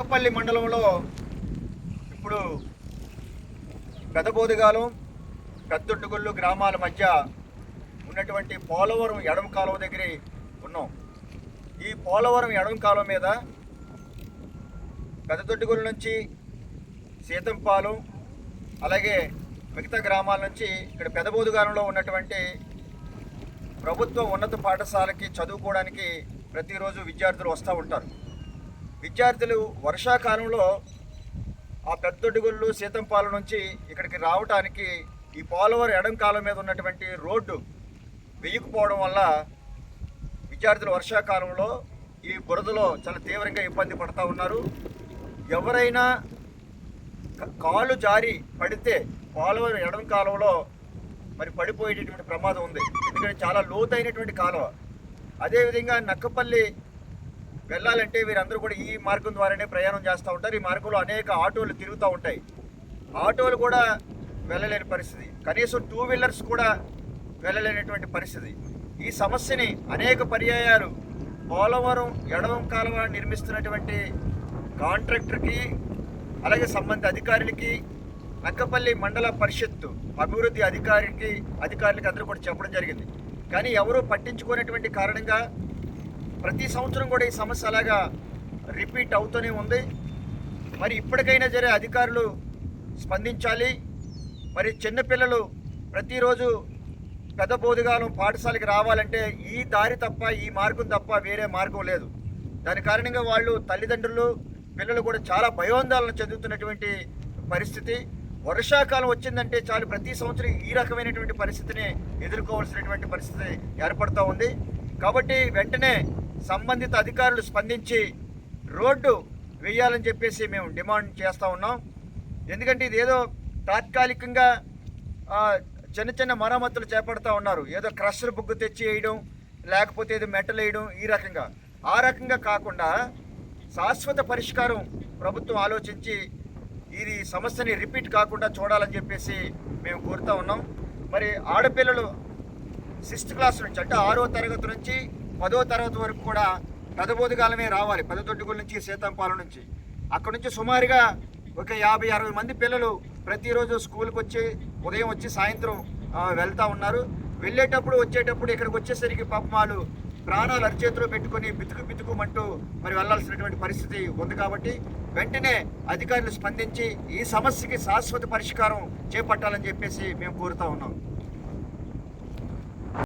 కొత్తపల్లి మండలంలో ఇప్పుడు పెదబోదిగాలం పెద్దొడ్డుగుళ్ళు గ్రామాల మధ్య ఉన్నటువంటి పోలవరం ఎడమ కాలువ దగ్గర ఉన్నాం. ఈ పోలవరం ఎడం కాలువ మీద పెద్దదొడ్డుగుల నుంచి సీతంపాలెం అలాగే మిగతా గ్రామాల నుంచి ఇక్కడ పెదబోదుగాలంలో ఉన్నటువంటి ప్రభుత్వ ఉన్నత పాఠశాలకి చదువుకోవడానికి ప్రతిరోజు విద్యార్థులు వస్తూ ఉంటారు. విద్యార్థులు వర్షాకాలంలో ఆ పెద్దొడుగుళ్ళు సీతంపాలెం నుంచి ఇక్కడికి రావటానికి ఈ పోలవరం ఎడం కాలం మీద ఉన్నటువంటి రోడ్డు వెయ్యకపోవడం వల్ల విద్యార్థులు వర్షాకాలంలో ఈ బురదలో చాలా తీవ్రంగా ఇబ్బంది పడతా ఉన్నారు. ఎవరైనా కాలు జారి పడితే పోలవరం ఎడం కాలంలో మరి పడిపోయేటటువంటి ప్రమాదం ఉంది. ఎందుకంటే చాలా లోతైనటువంటి కాలువ. అదేవిధంగా నక్కపల్లి వెళ్ళాలంటే వీరందరూ కూడా ఈ మార్గం ద్వారానే ప్రయాణం చేస్తూ ఉంటారు. ఈ మార్గంలో అనేక ఆటోలు తిరుగుతూ ఉంటాయి. ఆటోలు కూడా వెళ్ళలేని పరిస్థితి. కనీసం టూ వీలర్స్ కూడా వెళ్ళలేనటువంటి పరిస్థితి. ఈ సమస్యని అనేక పర్యాయాలు పోలవరం ఎడవం కాలువ నిర్మిస్తున్నటువంటి కాంట్రాక్టర్కి అలాగే సంబంధ అధికారులకి నక్కపల్లి మండల పరిషత్తు అభివృద్ధి అధికారికి అధికారులకి అందరూ కూడా చెప్పడం జరిగింది. కానీ ఎవరూ పట్టించుకునేటువంటి కారణంగా ప్రతి సంవత్సరం కూడా ఈ సమస్య అలాగా రిపీట్ అవుతూనే ఉంది. మరి ఇప్పటికైనా సరే అధికారులు స్పందించాలి. మరి చిన్నపిల్లలు ప్రతిరోజు పెద్ద బోధగాలం పాఠశాలకి రావాలంటే ఈ దారి తప్ప ఈ మార్గం తప్ప వేరే మార్గం లేదు. దాని కారణంగా వాళ్ళు తల్లిదండ్రులు పిల్లలు కూడా చాలా భయోందోళన చెందుతున్నటువంటి పరిస్థితి. వర్షాకాలం వచ్చిందంటే చాలు ప్రతి సంవత్సరం ఈ రకమైనటువంటి పరిస్థితిని ఎదుర్కోవాల్సినటువంటి పరిస్థితి ఏర్పడుతూ ఉంది. కాబట్టి వెంటనే సంబంధిత అధికారులు స్పందించి రోడ్డు వేయాలని చెప్పేసి మేము డిమాండ్ చేస్తూ ఉన్నాం. ఎందుకంటే ఇది ఏదో తాత్కాలికంగా చిన్న చిన్న మరమ్మతులు చేపడతా ఉన్నారు. ఏదో క్రషర్ బుగ్గు తెచ్చి వేయడం లేకపోతే ఏదో మెటల్ వేయడం ఈ రకంగా. ఆ రకంగా కాకుండా శాశ్వత పరిష్కారం ప్రభుత్వం ఆలోచించి ఇది సమస్యని రిపీట్ కాకుండా చూడాలని చెప్పేసి మేము కోరుతా ఉన్నాం. మరి ఆడపిల్లలు సిక్స్త్ క్లాస్ నుంచి అంటే ఆరో తరగతి నుంచి పదో తరగతి వరకు కూడా పెదబోధగాలమే రావాలి. పెదతొడ్డుగుల నుంచి సీతంపాలెం నుంచి. అక్కడ నుంచి సుమారుగా ఒక యాభై అరవై మంది పిల్లలు ప్రతిరోజు స్కూల్కి వచ్చి ఉదయం వచ్చి సాయంత్రం వెళ్తూ వెళ్తా ఉన్నారు. వెళ్ళేటప్పుడు వచ్చేటప్పుడు ఇక్కడికి వచ్చేసరికి పాపం వాళ్ళు ప్రాణాలు అరిచేతిలో పెట్టుకొని బితుకు బితుకుమంటూ మరి వెళ్ళాల్సినటువంటి పరిస్థితి ఉంది కాబట్టి వెంటనే అధికారులు స్పందించి ఈ సమస్యకి శాశ్వత పరిష్కారం చేపట్టాలని చెప్పేసి మేము కోరుతా ఉన్నాం.